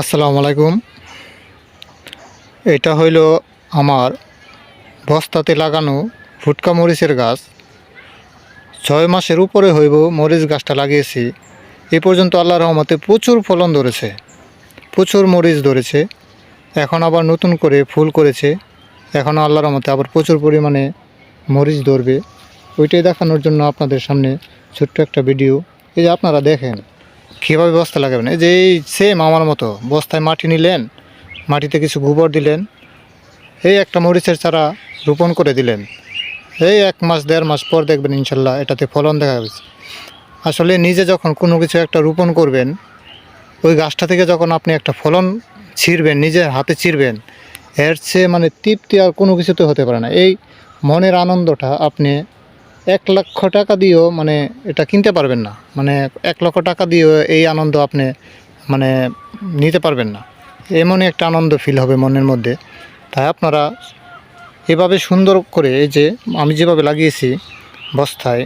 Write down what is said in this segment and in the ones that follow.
আসসালামু আলাইকুম। এটা হইল আমার বস্তাতে লাগানো ফুটকা মরিচের গাছ। ছয় মাসের উপরে হইব মরিচ গাছটা লাগিয়েছি। এ পর্যন্ত আল্লাহ রহমতে প্রচুর ফলন ধরেছে, প্রচুর মরিচ ধরেছে। এখন আবার নতুন করে ফুল করেছে। এখন আল্লাহ রহমতে আবার প্রচুর পরিমাণে মরিচ ধরবে। ওইটাই দেখানোর জন্য আপনাদের সামনে ছোট্ট একটা ভিডিও। এই যে আপনারা দেখেন কীভাবে বস্তা লাগাবেন? এই যে এই সেম আমার মতো। বস্তায় মাটি নিলেন, মাটিতে কিছু গোবর দিলেন, এই একটা মরিচের চারা রোপণ করে দিলেন। এই এক মাস, দেড় মাস পর দেখবেন ইনশাল্লাহ এটাতে ফলন দেখা গেছে আসলে নিজে যখন কোনো কিছু একটা রোপণ করবেন, ওই গাছটা থেকে যখন আপনি একটা ফলন ছিঁড়বেন, নিজের হাতে ছিঁড়বেন, এর চেয়ে মানে তৃপ্তি আর কোনো কিছুতে হতে পারে না। এই মনের আনন্দটা আপনি এক লক্ষ টাকা দিয়েও মানে এটা কিনতে পারবেন না। মানে এক লক্ষ টাকা দিয়েও এই আনন্দ আপনি মানে নিতে পারবেন না। এমনই একটা আনন্দ ফিল হবে মনের মধ্যে। তাই আপনারা এভাবে সুন্দর করে এই যে আমি যেভাবে লাগিয়েছি বস্তায়,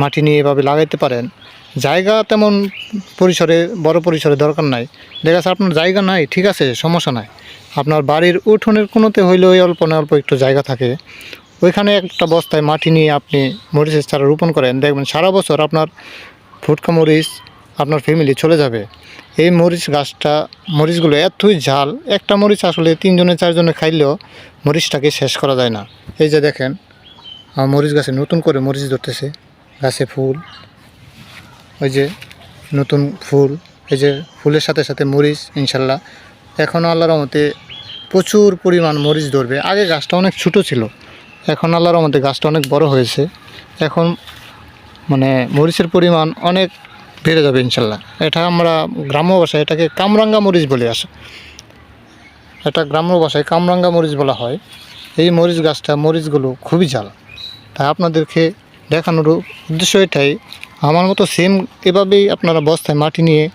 মাটি নিয়ে এভাবে লাগাইতে পারেন, জায়গা তেমন পরিসরে, বড় পরিসরে দরকার নাই। দেখা যাচ্ছে আপনার জায়গা নাই, ঠিক আছে, সমস্যা নাই। আপনার বাড়ির উঠোনের কোনোতে হইলেও অল্প না অল্প একটু জায়গা থাকে। ওইখানে একটা বস্তায় মাটি নিয়ে আপনি মরিচের চারা রোপণ করেন, দেখবেন সারা বছর আপনার ফুটকা মরিচ, আপনার ফ্যামিলি চলে যাবে। এই মরিচ গাছটা, মরিচগুলো এতই ঝাল, একটা মরিচ আসলে তিনজনে চারজনে খাইলেও মরিচটাকে শেষ করা যায় না। এই যে দেখেন মরিচ গাছে নতুন করে মরিচ ধরতেছে, গাছে ফুল, ওই যে নতুন ফুল, এই যে ফুলের সাথে সাথে মরিচ, ইনশাল্লাহ। এখনও আল্লাহর রহমতে প্রচুর পরিমাণ মরিচ ধরবে। আগে গাছটা অনেক ছোট ছিল এখন আল্লাহর রহমতে গাছটা অনেক বড় হয়েছে। এখন মানে মরিচের পরিমাণ অনেক বেড়ে যাবে ইনশাল্লাহ। এটা আমরা গ্রাম্য ভাষায় এটাকে কামরাঙ্গা মরিচ বলে আসে। এটা গ্রাম্য ভাষায় কামরাঙ্গা মরিচ বলা হয়। এই মরিচ গাছটা, মরিচগুলো খুবই ঝাল। তাই আপনাদেরকে দেখানোর উদ্দেশ্য এটাই। আমার মতো সেম এভাবেই আপনারা বস্তায় মাটি নিয়ে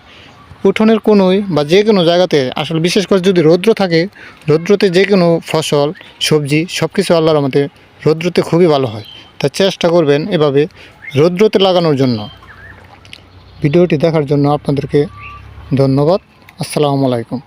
উঠোনের কোনোই বা যে কোনো জায়গাতে, আসলে বিশেষ করে যদি রৌদ্র থাকে, রৌদ্রতে যে কোনো ফসল, সবজি সব কিছু আল্লাহর আমাদের রৌদ্রতে খুবই ভালো হয়। তা চেষ্টা করবেন এভাবে রৌদ্রতে লাগানোর জন্য। ভিডিওটি দেখার জন্য আপনাদেরকে ধন্যবাদ। আসসালামু আলাইকুম।